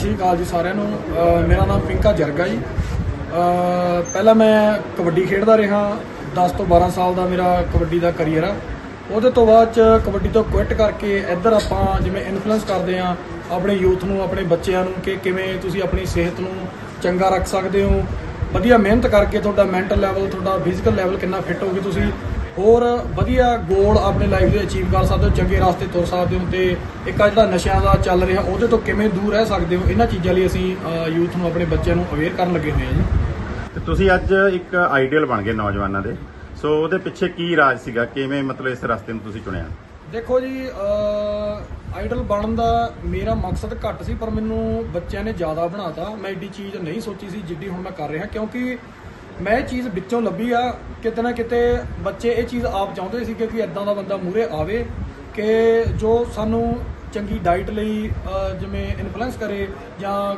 ਸਤਿ ਸ਼੍ਰੀ ਅਕਾਲ ਜੀ ਸਾਰਿਆਂ ਨੂੰ। ਮੇਰਾ ਨਾਮ ਪਿੰਕਾ ਜਰਗਾ ਜੀ। ਪਹਿਲਾਂ ਮੈਂ ਕਬੱਡੀ ਖੇਡਦਾ ਰਿਹਾ। 10 ਤੋਂ 12 ਸਾਲ ਦਾ ਮੇਰਾ ਕਬੱਡੀ ਦਾ ਕਰੀਅਰ ਆ। ਉਹਦੇ ਤੋਂ ਬਾਅਦ ਚ ਕਬੱਡੀ ਤੋਂ ਕੁਇਟ ਕਰਕੇ ਇੱਧਰ ਆਪਾਂ ਜਿਵੇਂ ਇਨਫਲੂਐਂਸ ਕਰਦੇ ਆ ਆਪਣੇ ਯੂਥ ਨੂੰ, ਆਪਣੇ ਬੱਚਿਆਂ ਨੂੰ ਕਿ ਕਿਵੇਂ ਤੁਸੀਂ ਆਪਣੀ ਸਿਹਤ ਨੂੰ ਚੰਗਾ ਰੱਖ ਸਕਦੇ ਹੋ। ਵਧੀਆ ਮਿਹਨਤ ਕਰਕੇ ਤੁਹਾਡਾ ਮੈਂਟਲ ਲੈਵਲ ਤੁਹਾਡਾ ਫਿਜ਼ੀਕਲ ਲੈਵਲ ਕਿੰਨਾ ਫਿੱਟ ਹੋਗੇ ਤੁਸੀਂ। ਹੋਰ ਵਧੀਆ ਗੋਲ ਆਪਣੇ ਲਾਈਫ ਦੇ ਅਚੀਵ ਕਰ ਸਕਦੇ ਹੋ ਚੰਗੇ ਰਸਤੇ ਤੁਰ ਸਕਦੇ ਹੋ ਤੇ ਇੱਕ ਆ ਜਿਹੜਾ ਨਸ਼ਿਆਂ ਦਾ ਚੱਲ ਰਿਹਾ ਉਹਦੇ ਤੋਂ ਕਿਵੇਂ ਦੂਰ ਰਹਿ ਸਕਦੇ ਹੋ ਇਹਨਾਂ ਚੀਜ਼ਾਂ ਲਈ ਅਸੀਂ ਯੂਥ ਨੂੰ ਆਪਣੇ ਬੱਚਿਆਂ ਨੂੰ ਅਵੇਅਰ ਕਰਨ ਲੱਗੇ ਹੋਏ ਹਾਂ ਜੀ। ਤੇ ਤੁਸੀਂ ਅੱਜ ਇੱਕ ਆਈਡੀਅਲ ਬਣ ਗਏ ਨੌਜਵਾਨਾਂ ਦੇ। ਸੋ ਉਹਦੇ ਪਿੱਛੇ ਕੀ ਰਾਜ ਸੀਗਾ? ਕਿਵੇਂ ਮਤਲਬ ਇਸ ਰਸਤੇ ਨੂੰ ਤੁਸੀਂ ਚੁਣਿਆ? ਦੇਖੋ ਜੀ ਆਈਡਲ ਬਣਨ ਦਾ ਮੇਰਾ ਮਕਸਦ ਘੱਟ ਸੀ ਪਰ ਮੈਨੂੰ ਬੱਚਿਆਂ ਨੇ ਜ਼ਿਆਦਾ ਬਣਾਤਾ। ਮੈਂ ਏਡੀ ਚੀਜ਼ ਨਹੀਂ ਸੋਚੀ ਸੀ ਜਿੱਡੀ ਹੁਣ ਮੈਂ ਕਰ ਰਿਹਾ ਕਿਉਂਕਿ ਮੈਂ ਇਹ ਚੀਜ਼ ਵਿੱਚੋਂ ਲੱਭੀ ਆ, ਕਿਤੇ ਨਾ ਕਿਤੇ ਬੱਚੇ ਇਹ ਚੀਜ਼ ਆਪ ਚਾਹੁੰਦੇ ਸੀ ਕਿ ਕੋਈ ਇਦਾਂ ਦਾ ਬੰਦਾ ਮੂਰੇ ਆਵੇ ਕਿ ਜੋ ਸਾਨੂੰ ਚੰਗੀ ਡਾਈਟ ਲਈ ਜਿਵੇਂ ਇਨਫਲੂਐਂਸ ਕਰੇ ਜਾਂ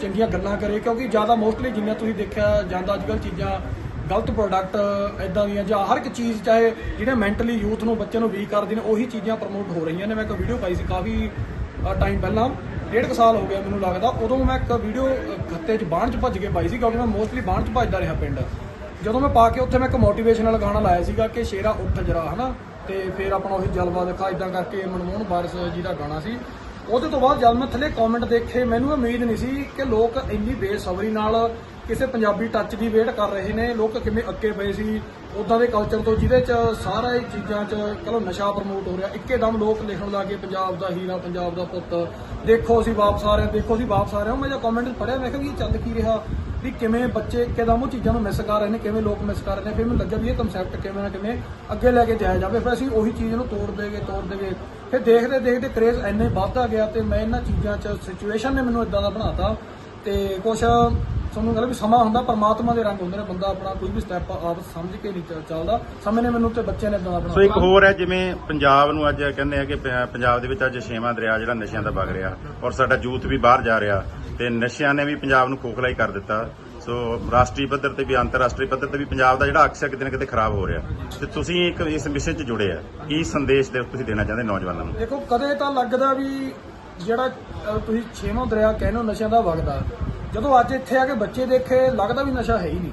ਚੰਗੀਆਂ ਗੱਲਾਂ ਕਰੇ, ਕਿਉਂਕਿ ਜ਼ਿਆਦਾ ਮੋਸਟਲੀ ਜਿੰਨਾ ਤੁਸੀਂ ਦੇਖਿਆ ਜਾਂਦਾ ਅੱਜਕੱਲ ਚੀਜ਼ਾਂ, ਗਲਤ ਪ੍ਰੋਡਕਟ ਇਦਾਂ ਦੀਆਂ ਜਾਂ ਹਰ ਇੱਕ ਚੀਜ਼ ਚਾਹੇ ਜਿਹੜੇ ਮੈਂਟਲੀ ਯੂਥ ਨੂੰ ਬੱਚੇ ਨੂੰ ਵੀਕ ਕਰਦੀ ਨੇ, ਉਹੀ ਚੀਜ਼ਾਂ ਪ੍ਰਮੋਟ ਹੋ ਰਹੀਆਂ ਨੇ। ਮੈਂ ਇੱਕ ਵੀਡੀਓ ਪਾਈ ਸੀ ਕਾਫੀ ਟਾਈਮ ਪਹਿਲਾਂ। ਡੇਢ ਕੁ ਸਾਲ ਹੋ ਗਿਆ ਮੈਨੂੰ ਲੱਗਦਾ, ਉਦੋਂ ਮੈਂ ਇੱਕ ਵੀਡੀਓ ਖੱਤੇ 'ਚ ਬਾਣ 'ਚ ਭੱਜ ਕੇ ਪਾਈ ਸੀ, ਕਿਉਂਕਿ ਮੈਂ ਮੋਸਟਲੀ ਬਾਣ 'ਚ ਭੱਜਦਾ ਰਿਹਾ ਪਿੰਡ। ਜਦੋਂ ਮੈਂ ਪਾ ਕੇ ਉੱਥੇ ਮੈਂ ਇੱਕ ਮੋਟੀਵੇਸ਼ਨਲ ਗਾਣਾ ਲਾਇਆ ਸੀਗਾ ਕਿ ਸ਼ੇਰਾ ਉੱਠ ਜਰਾ, ਹਨਾ? ਤੇ ਫਿਰ ਆਪਣਾ ਉਹੀ ਜਲਵਾ ਦਿਖਾ ਇਦਾਂ ਕਰਕੇ ਮਨਮੋਹਨ ਬਾਰਸ ਜੀ ਦਾ ਗਾਣਾ ਸੀ। ਉਹਦੇ ਤੋਂ ਬਾਅਦ ਜਦ ਮੈਂ ਥੱਲੇ ਕਮੈਂਟ ਦੇਖੇ, ਮੈਨੂੰ ਉਮੀਦ ਨਹੀਂ ਸੀ ਕਿ ਲੋਕ ਇੰਨੀ ਬੇਸਬਰੀ ਨਾਲ ਕਿਸੇ ਪੰਜਾਬੀ ਟੱਚ ਦੀ ਵੇਟ ਕਰ ਰਹੇ ਨੇ, ਲੋਕ ਕਿਵੇਂ ਅੱਕੇ ਪਏ ਸੀ। ਉਦਾਂ ਦੇ ਕਲਚਰ ਤੋਂ ਜਿਹਦੇ ਚ ਸਾਰਾ ਇਹ ਚੀਜ਼ਾਂ ਚ ਚਲੋ ਨਸ਼ਾ ਪ੍ਰਮੋਟ ਹੋ ਰਿਹਾ ਇੱਕੇ ਦਮ ਲੋਕ ਲਿਖਣ ਲੱਗੇ ਪੰਜਾਬ ਦਾ ਹੀਰਾ, ਪੰਜਾਬ ਦਾ ਪੁੱਤ। ਦੇਖੋ ਅਸੀਂ ਵਾਪਸ ਆ ਰਹੇ ਹਾਂ, ਦੇਖੋ ਅਸੀਂ ਵਾਪਸ ਆ ਰਹੇ ਹਾਂ। ਮੈਂ ਜਦ ਕਮੈਂਟ ਪੜਿਆ ਮੈਂ ਕਿਹਾ ਵੀ ਇਹ ਚੱਲ ਕੀ ਰਿਹਾ? ਵੀ ਕਿਵੇਂ ਬੱਚੇ ਇੱਕਦਮ ਉਹ ਚੀਜ਼ਾਂ ਨੂੰ ਮਿਸ ਕਰ ਰਹੇ ਨੇ ਕਿਵੇਂ ਲੋਕ ਮਿਸ ਕਰ ਰਹੇ ਨੇ ਫਿਰ ਮੈਨੂੰ ਲੱਗਿਆ ਵੀ ਇਹ ਕਨਸੈਪਟ ਕਿਵੇਂ ਨਾ ਕਿਵੇਂ ਅੱਗੇ ਲੈ ਕੇ ਜਾਇਆ ਜਾਵੇ। ਫਿਰ ਅਸੀਂ ਉਹੀ ਚੀਜ਼ ਨੂੰ ਤੋੜ ਦੇਗੇ ਤੋੜ ਦੇਗੇ। ਫਿਰ ਦੇਖਦੇ ਦੇਖਦੇ ਕ੍ਰੇਜ਼ ਇੰਨੇ ਵੱਧਦਾ ਗਿਆ ਤੇ ਮੈਂ ਇਹਨਾਂ ਚੀਜ਼ਾਂ 'ਚ ਸਿਚੁਏਸ਼ਨ ਨੇ ਮੈਨੂੰ ਇਦਾਂ ਦਾ ਬਣਾਤਾ ਤੇ ਕੁਛ ਤੁਹਾਨੂੰ ਕਹਿੰਦਾ ਵੀ ਸਮਾਂ ਹੁੰਦਾ ਪਰਮਾਤਮਾ ਦੇ ਰੰਗ ਹੁੰਦੇ ਨੇ ਬੰਦਾ ਆਪਣਾ ਕੋਈ ਵੀ ਸਟੈਪ ਆਪ ਸਮਝ ਕੇ ਨਹੀਂ ਚੱਲਦਾ। ਸਮੇਂ ਨੇ ਮੈਨੂੰ ਤੇ ਬੱਚਿਆਂ ਨੇ ਇਦਾਂ ਦਾ ਸੋ ਇੱਕ ਹੋਰ ਹੈ ਜਿਵੇਂ ਪੰਜਾਬ ਨੂੰ ਅੱਜ ਕਹਿੰਦੇ ਆ ਕਿ ਪੰਜਾਬ ਦੇ ਵਿੱਚ ਅੱਜ ਛੇਵਾਂ ਦਰਿਆ ਜਿਹੜਾ ਨਸ਼ਿਆਂ ਦਾ ਵਗ ਰਿਹਾ ਔਰ ਸਾਡਾ ਯੂਥ ਵੀ ਬਾਹਰ ਜਾ ਰਿਹਾ ਤੇ ਨਸ਼ਿਆਂ ਨੇ ਵੀ ਪੰਜਾਬ ਨੂੰ ਖੋਖਲਾ ਹੀ ਕਰ ਦਿੱਤਾ। ਸੋ ਰਾਸ਼ਟਰੀ ਪੱਧਰ ਤੇ ਵੀ ਅੰਤਰਰਾਸ਼ਟਰੀ ਪੱਧਰ ਤੇ ਵੀ ਪੰਜਾਬ ਦਾ ਜਿਹੜਾ ਅਕਸ ਕਿਤੇ ਨਾ ਕਿਤੇ ਖਰਾਬ ਹੋ ਰਿਹਾ। ਤੇ ਤੁਸੀਂ ਇੱਕ ਇਸ ਵਿਸ਼ੇ 'ਚ ਜੁੜੇ ਆ। ਕੀ ਸੰਦੇਸ਼ ਦੇ ਤੁਸੀਂ ਦੇਣਾ ਚਾਹੁੰਦੇ ਨੌਜਵਾਨਾਂ ਨੂੰ? ਦੇਖੋ ਕਦੇ ਤਾਂ ਲੱਗਦਾ ਵੀ ਜਿਹੜਾ ਤੁਸੀਂ ਛੇਵਾਂ ਦਰਿਆ ਕਹਿੰਦੇ ਹੋ ਨਸ਼ਿਆਂ ਦਾ ਵਗਦਾ। ਜਦੋਂ ਅੱਜ ਇੱਥੇ ਆ ਕੇ ਬੱਚੇ ਦੇਖੇ ਲੱਗਦਾ ਵੀ ਨਸ਼ਾ ਹੈ ਹੀ ਨਹੀਂ।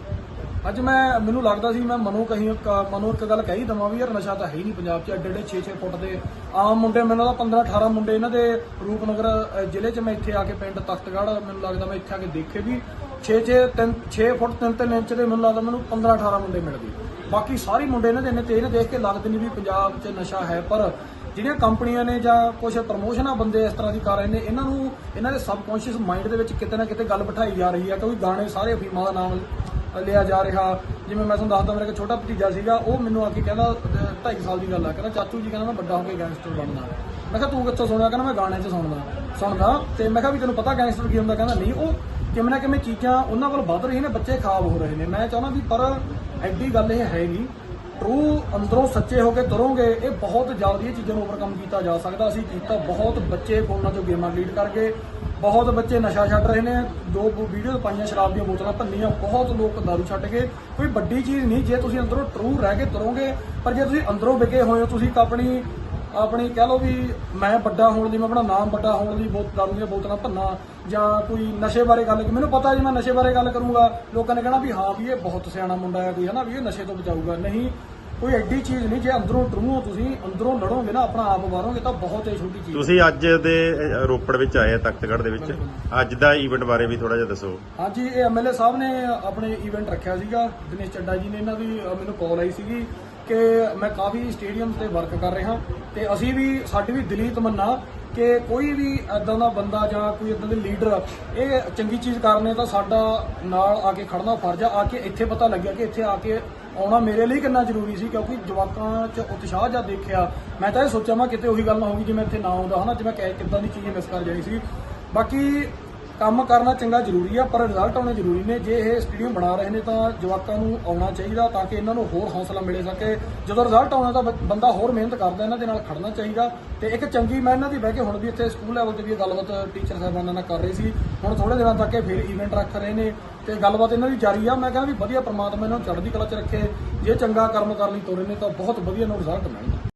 ਅੱਜ ਮੈਂ ਮੈਨੂੰ ਲੱਗਦਾ ਸੀ ਮੈਂ ਮਨੂ ਕਹੀਂ ਮਨੂ ਇੱਕ ਗੱਲ ਕਹੀ ਦਵਾਂ ਵੀ ਯਾਰ ਨਸ਼ਾ ਤਾਂ ਹੈ ਹੀ ਨਹੀਂ ਪੰਜਾਬ 'ਚ। ਐਡੇ 6-6 ਫੁੱਟ ਦੇ ਆਮ ਮੁੰਡੇ ਮੈਨੂੰ ਲੱਗਦਾ 15-18 ਮੁੰਡੇ ਇਹਨਾਂ ਦੇ ਰੂਪਨਗਰ ਅਹ, ਜ਼ਿਲ੍ਹੇ 'ਚ ਮੈਂ ਇੱਥੇ ਆ ਕੇ ਪਿੰਡ ਤਖਤਗੜ੍ਹ ਮੈਨੂੰ ਲੱਗਦਾ ਮੈਂ ਇੱਥੇ ਆ ਕੇ ਦੇਖੇ ਵੀ 6-6 6 ਫੁੱਟ 3-3 ਇੰਚ ਦੇ ਮੈਨੂੰ ਲੱਗਦਾ ਮੈਨੂੰ 15-18 ਮੁੰਡੇ ਮਿਲ ਗਏ ਬਾਕੀ ਸਾਰੇ ਮੁੰਡੇ ਇਹਨਾਂ ਦੇ ਨੇ ਤੇ ਇਹਨੇ ਦੇਖ ਕੇ ਲੱਗਦੇ ਨਹੀਂ ਵੀ ਪੰਜਾਬ 'ਚ ਨਸ਼ਾ ਹੈ, ਪਰ ਜਿਹੜੀਆਂ ਕੰਪਨੀਆਂ ਨੇ ਜਾਂ ਕੁਝ ਪ੍ਰਮੋਸ਼ਨਾਂ ਬੰਦੇ ਇਸ ਤਰ੍ਹਾਂ ਦੀ ਕਰ ਰਹੇ ਨੇ, ਇਹਨਾਂ ਨੂੰ, ਇਹਨਾਂ ਦੇ ਸਬਕੌਂਸ਼ੀਅਸ ਮਾਈਂਡ ਦੇ ਵਿੱਚ ਕਿਤੇ ਨਾ ਕਿਤੇ ਗੱਲ ਬਿਠਾਈ ਜਾ ਰਹੀ ਹੈ ਕਿਉਂਕਿ ਗਾਣੇ ਸਾਰੇ ਅਫੀਮਾਂ ਦਾ ਨਾਮ ਲਿਆ ਜਾ ਰਿਹਾ। ਜਿਵੇਂ ਮੈਂ ਤੁਹਾਨੂੰ ਦੱਸਦਾ, ਮੇਰਾ ਇੱਕ ਛੋਟਾ ਭਤੀਜਾ ਸੀਗਾ, ਉਹ ਮੈਨੂੰ ਆ ਕੇ ਕਹਿੰਦਾ 2.5 ਸਾਲ ਦੀ ਗੱਲ ਆ, ਕਹਿੰਦਾ, ਚਾਚੂ ਜੀ ਕਹਿੰਦਾ, ਮੈਂ ਵੱਡਾ ਹੋ ਕੇ ਗੈਂਗਸਟਰ ਬਣਨਾ। ਮੈਂ ਕਿਹਾ, ਤੂੰ ਕਿੱਥੋਂ ਸੁਣਿਆ? ਕਹਿੰਦਾ, ਮੈਂ ਗਾਣੇ 'ਚ ਸੁਣਦਾ। ਸੁਣਦਾ ਤੇ ਮੈਂ ਕਿਹਾ ਵੀ ਤੈਨੂੰ ਪਤਾ ਗੈਂਗਸਟਰ ਕੀ ਹੁੰਦਾ? ਕਹਿੰਦਾ, ਨਹੀਂ, ਉਹ ਕਿਵੇਂ ਨਾ ਕਿਵੇਂ ਚੀਜ਼ਾਂ ਉਹਨਾਂ ਕੋਲ ਵੱਧ ਰਹੀਆਂ ਨੇ, ਬੱਚੇ ਖਰਾਬ ਹੋ ਰਹੇ ਨੇ। ਮੈਂ ਚਾਹੁੰਦਾ ਵੀ ਪਰ ਐਡੀ ਗੱਲ ਇਹ ਹੈ ਨਹੀਂ। ਟਰੂ ਅੰਦਰੋਂ ਸੱਚੇ ਹੋ ਕੇ ਤੁਰੋਗੇ, ਇਹ ਬਹੁਤ ਜਲਦੀ ਇਹ ਚੀਜ਼ਾਂ ਨੂੰ ਓਵਰਕਮ ਕੀਤਾ ਜਾ ਸਕਦਾ। ਅਸੀਂ ਕੀਤਾ ਬਹੁਤ, ਬੱਚੇ ਫੋਨਾਂ 'ਚੋਂ ਗੇਮਾਂ ਲੀਡ ਕਰਕੇ। ਬਹੁਤ ਬੱਚੇ ਨਸ਼ਾ ਛੱਡ ਰਹੇ ਨੇ। ਦੋ ਵੀਡੀਓ ਪਾਈਆਂ ਸ਼ਰਾਬ ਦੀਆਂ ਬੋਤਲਾਂ ਭੰਨੀਆਂ, ਬਹੁਤ ਲੋਕ ਦਾਰੂ ਛੱਡ ਗਏ ਕੋਈ ਵੱਡੀ ਚੀਜ਼ ਨਹੀਂ, ਜੇ ਤੁਸੀਂ ਅੰਦਰੋਂ ਟਰੂ ਰਹਿ ਕੇ ਤੁਰੋਗੇ, ਪਰ ਜੇ ਤੁਸੀਂ ਅੰਦਰੋਂ ਵਿਕੇ ਹੋਏ ਹੋ, ਤੁਸੀਂ ਆਪਣੀ ਆਪਣੀ ਕਹਿ ਲਓ ਵੀ ਮੈਂ ਵੱਡਾ ਹੋਣ ਲਈ ਮੈਂ ਆਪਣਾ ਨਾਮ ਵੱਡਾ ਹੋਣ ਲਈ ਬਹੁਤ ਦਾਰੂ ਦੀਆਂ ਬੋਤਲਾਂ ਭੰਨਾ ਜਾਂ ਕੋਈ ਨਸ਼ੇ ਬਾਰੇ ਗੱਲ ਮੈਨੂੰ ਪਤਾ ਜੀ ਮੈਂ ਨਸ਼ੇ ਬਾਰੇ ਗੱਲ ਕਰੂੰਗਾ। ਲੋਕਾਂ ਨੇ ਕਹਿਣਾ ਵੀ ਹਾਂ ਵੀ ਇਹ ਬਹੁਤ ਸਿਆਣਾ ਮੁੰਡਾ ਹੈ ਕੋਈ ਹਨਾ ਵੀ ਇਹ ਨਸ਼ੇ ਤੋਂ ਬਚਾਊਗਾ। ਨਹੀਂ ਕੋਈ ਐਡੀ ਚੀਜ਼ ਨਹੀਂ ਜੇ ਅੰਦਰੋਂ ਟਰੂ ਹੋ ਤੁਸੀਂ ਅੰਦਰੋਂ ਲੜੋਗੇ ਨਾ ਆਪਣਾ ਆਪ ਵਾਰੋਗੇ ਤਾਂ ਬਹੁਤ ਹੀ ਛੋਟੀ ਚੀਜ਼। ਤੁਸੀਂ ਅੱਜ ਦੇ ਰੋਪੜ ਵਿੱਚ ਆਏ ਆ ਤਖਤਗੜ੍ਹ ਦੇ ਵਿੱਚ। ਅੱਜ ਦਾ ਇਵੈਂਟ ਬਾਰੇ ਵੀ ਥੋੜਾ ਜਿਹਾ ਦੱਸੋ। ਹਾਂਜੀ ਇਹ ਐਮਐਲਏ ਸਾਹਿਬ ਨੇ ਆਪਣੇ ਇਵੈਂਟ ਰੱਖਿਆ ਸੀਗਾ। ਦਿਨੇਸ਼ ਚੱਡਾ ਜੀ ਨੇ ਇਹਨਾਂ ਦੀ ਮੈਨੂੰ ਕਾਲ ਆਈ ਸੀਗੀ। ਕਿ ਮੈਂ ਕਾਫੀ ਸਟੇਡੀਅਮ ਤੇ ਵਰਕ ਕਰ ਰਿਹਾ ਤੇ ਅਸੀਂ ਵੀ, ਸਾਡੀ ਵੀ ਦਿਲੀ ਤਮੰਨਾ ਕਿ ਕੋਈ ਵੀ ਐਦਾਂ ਦਾ ਬੰਦਾ ਜਾਂ ਕੋਈ ਐਦਾਂ ਦੇ ਲੀਡਰ ਇਹ ਚੰਗੀ ਚੀਜ਼ ਕਰਨੇ ਤਾਂ ਸਾਡਾ ਨਾਲ ਆ ਕੇ ਖੜਨਾ ਫਰਜ਼ ਆ। ਆ ਕੇ ਇੱਥੇ ਪਤਾ ਲੱਗਿਆ ਕਿ ਇੱਥੇ ਆ ਕੇ ਆਉਣਾ ਮੇਰੇ ਲਈ ਕਿੰਨਾ ਜ਼ਰੂਰੀ ਸੀ ਕਿਉਂਕਿ ਜਵਾਕਾਂ 'ਚ ਉਤਸ਼ਾਹ ਜਾਂ ਦੇਖਿਆ। ਮੈਂ ਤਾਂ ਇਹ ਸੋਚਿਆ ਮੈਂ ਕਿਤੇ ਉਹੀ ਗੱਲ ਨਾ ਹੋਗੀ ਜਿਵੇਂ ਇੱਥੇ ਨਾ ਆਉਂਦਾ ਹਨਾ, ਜਿਵੇਂ ਕਿ ਕਿੱਦਾਂ ਦੀ ਚੀਜ਼ ਮਿਸ ਕਰ ਜਾਣੀ ਸੀ ਬਾਕੀ ਕੰਮ ਕਰਨਾ ਚੰਗਾ ਜ਼ਰੂਰੀ ਆ, ਪਰ ਰਿਜ਼ਲਟ ਆਉਣੇ ਜ਼ਰੂਰੀ ਨੇ। ਜੇ ਇਹ ਸਟੇਡੀਅਮ ਬਣਾ ਰਹੇ ਨੇ ਤਾਂ ਜਵਾਕਾਂ ਨੂੰ ਆਉਣਾ ਚਾਹੀਦਾ ਤਾਂ ਕਿ ਇਹਨਾਂ ਨੂੰ ਹੋਰ ਹੌਸਲਾ ਮਿਲੇ ਸਕੇ। ਜਦੋਂ ਰਿਜ਼ਲਟ ਆਉਣਾ ਤਾਂ ਬੰਦਾ ਹੋਰ ਮਿਹਨਤ ਕਰਦਾ, ਇਹਨਾਂ ਦੇ ਨਾਲ ਖੜਨਾ ਚਾਹੀਦਾ। ਤੇ ਇੱਕ ਚੰਗੀ ਮੈਂ ਇਹਨਾਂ ਦੀ ਬਹਿ ਕੇ ਹੁਣ ਵੀ ਇੱਥੇ ਸਕੂਲ ਲੈਵਲ ਤੇ ਵੀ ਗੱਲਬਾਤ ਟੀਚਰ ਸਾਹਿਬਾਨਾਂ ਨਾਲ ਕਰ ਰਹੀ ਸੀ। ਹੁਣ ਥੋੜੇ ਦਿਨਾਂ ਤੱਕ ਇਹ ਫਿਰ ਇਵੈਂਟ ਰੱਖ ਰਹੇ ਨੇ ਤੇ ਗੱਲਬਾਤ ਇਹਨਾਂ ਦੀ ਜਾਰੀ ਆ। ਮੈਂ ਕਹਿੰਦਾ ਵੀ ਵਧੀਆ ਪ੍ਰਮਾਤਮਾ ਇਹਨਾਂ ਨੂੰ ਚੜ੍ਹਦੀ ਕਲਾ 'ਚ ਰੱਖੇ। ਜੇ ਚੰਗਾ ਕਰਮ ਕਰਨ ਲਈ ਤੁਰੇ ਨੇ ਤਾਂ ਬਹੁਤ ਵਧੀਆ ਨੂੰ ਰਿਜ਼ਲਟ ਮਿਲਣਗੇ।